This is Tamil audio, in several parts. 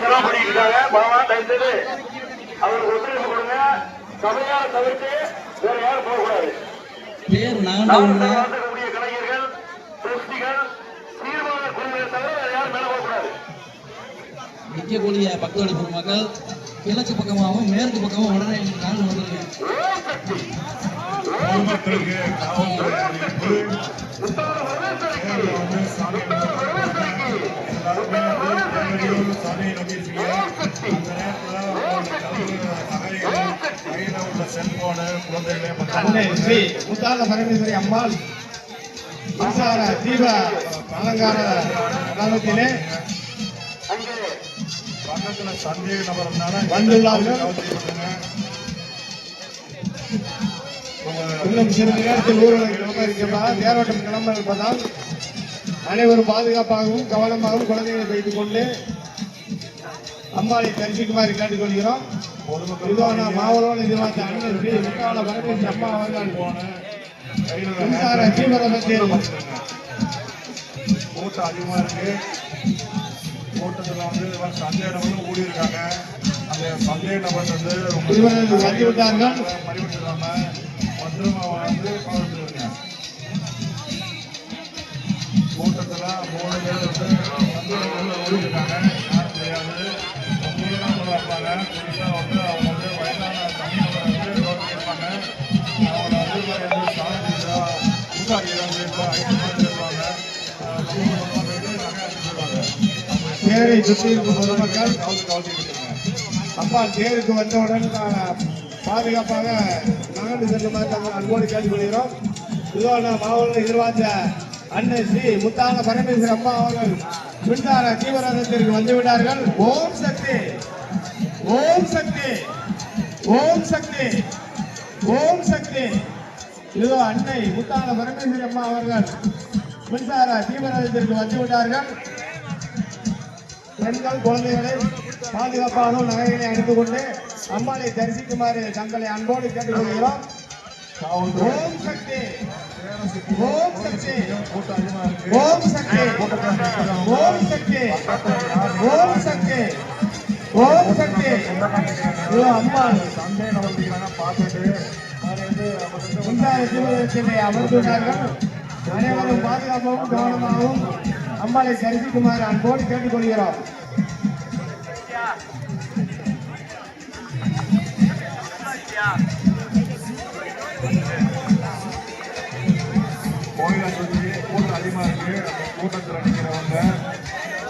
செலவு பண்ணிட்டு இருக்காங்க பகவான் தயவு செய்து அவருக்கு ஒத்துழைப்பு கொடுங்க. சபையார தவிர்த்து வேற யாரும் போகக்கூடாது. வளர்க்கக்கூடிய கலைஞர்கள் சிருஷ்டிகள் தீர்மான குழுவை தவிர வேற யாரும் மேல போகக்கூடாது. நிற்கக்கூடிய பக்தோட பெருமக்கள் கிழக்கு பக்கமாகவும் மேற்கு பக்கமும் உடனே நாள் வந்துருங்க. காவல்துறை செல்போனு குழந்தைகளே அன்னை பத்திரமா ஸ்ரீ முத்தால பரமேஸ்வரி அம்மாள் மின்சார தீப அலங்கார அங்கே பக்கத்துல சந்தேக நபர்னால வந்துள்ளார்கள். கவனிச்சுக்கோங்க. உங்க இன்னும் சிறிது நேரத்தில் ஊர்வலம் கிளம்ப இருக்கின்றனர் தேரோட்டம் கிளம்ப இருப்பதால் அனைவரும் பாதுகாப்பாகவும் கவனமாகவும் குழந்தைகளை வைத்துக் கொண்டு அம்பாளை தரிசிக்குமாறு கேட்டுக்கொள்கிறோம் இதோ நான் மாவளோடு எதிர்பார்த்த அண்ணன் ஸ்ரீ முத்தால பரமேஸ்வரி அம்மா அவர்கள். மின்சார தீவிரத்தில் கூட்டம் அதிகமா இருக்கு. கூட்டத்துல வந்து சந்தேக நபர்கள் கூடி இருக்காங்க அந்த சந்தேக நபர் வந்து ரொம்ப இவர்கள் வந்துவிட்டார்கள் பறிவிட்டுறாம பத்திரமா வந்து பார்த்துருங்க கூட்டத்துல மூணு பேர் வந்து நபர்கள் கூடி இருக்காங்க யாரும் தெரியாது. முக்கியமான தேரை சுற்றி இருக்கும் பொதுமக்கள் கவுத்து கவுத்தி அப்பா தேருக்கு வந்தவுடன் நான் பாதுகாப்பாக நகர்ந்து செல்லுமாறு நாங்கள் அன்போடு கேட்டுக்கொள்கிறோம். இதோ நான் எதிர்பார்த்த அன்னை ஸ்ரீ முத்தான பரமேஸ்வரி அம்மா அவர்கள் மின்சார தீவிரத்திற்கு வந்து விட்டார்கள் ஓம் சக்தி! ஓம் சக்தி! ஓம் சக்தி! ஓம் சக்தி! இதோ அன்னை முத்தான பரமேஸ்வரி அம்மா அவர்கள் மின்சார தீவிரத்திற்கு வந்து விட்டார்கள் பெண்கள் குழந்தைகளை பாதுகாப்பாக நகைகளை அணிந்து கொண்டு அம்பாளை தரிசிக்குமாறு தங்களை அன்போடு கேட்டுக்கொள்கிறோம். ஓம் சக்தி. ஓம் சக்தி. ஓம் சக்தி. ஓம் சக்தி. ஓம் சக்தி. ஓம் சக்தி. அம்பாள் சந்தேக நபர்கள் பார்த்துட்டு முந்தாய தீவிரத்திலே அமர்ந்துள்ளார்கள் அனைவரும் பாதுகாப்பாகவும் கவனமாகவும் அம்மாளை சரிசிக்குமாறு அன்போடு கேட்டுக்கொள்கிறோம். கோயிலை சுற்றி கூட்டம் அதிகமா இருக்கு. அந்த கூட்டத்தில் நிற்கிறவங்க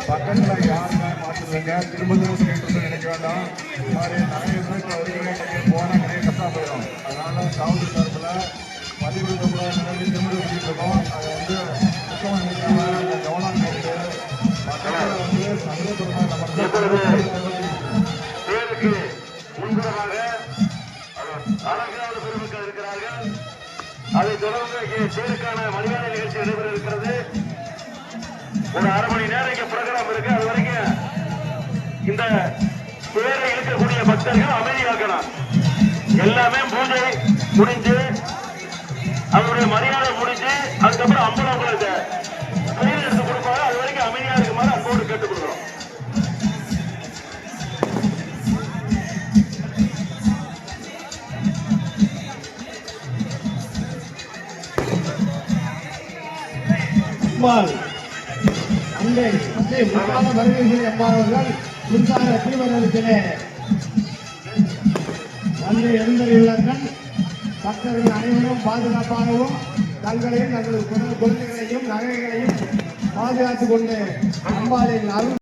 பக்கத்தில் யாருமே மாற்றுறதுங்க திரும்ப திரும்ப கேட்டு நினைக்க வேண்டாம். இது மாதிரி நிறைய பேர் இப்போ போனால் நிறைய கஷ்டம் போயிடும் அதனால காவல் சார்பில் பதிவு திரும்ப இருக்கோம். அதை வந்து சந்தேகப்படுமா பேருக்கு முன்புறமாக அழகாவது பெருமக்கள் இருக்கிறார்கள் அதைத் தொடர்ந்து இங்கே தேருக்கான மரியாதை நிகழ்ச்சி நடைபெற இருக்கிறது ஒரு அரை மணி நேரம் இங்க ப்ரோக்ராம் இருக்கு அது வரைக்கும் இந்த பேரை இழுக்கக்கூடிய பக்தர்கள் அமைதியாக்கணும் எல்லாமே பூஜை முடிஞ்சு அவருடைய மரியாதை முடிஞ்சு அதுக்கப்புறம் அம்பலம் உங்களுக்கு அம்மாள். அங்கே அங்கே முன்னால பரமேஸ்வரி அம்மா அவர்கள் மின்சார தீவிரத்திலே வந்து எழுந்தறியுள்ளார்கள் பக்தர்கள் அனைவரும் பாதுகாப்பாகவும் தங்களையும் தங்களது குழந்தைகளையும் நகைகளையும் பாதுகாத்துக் கொண்டு அம்பாளின் அருள்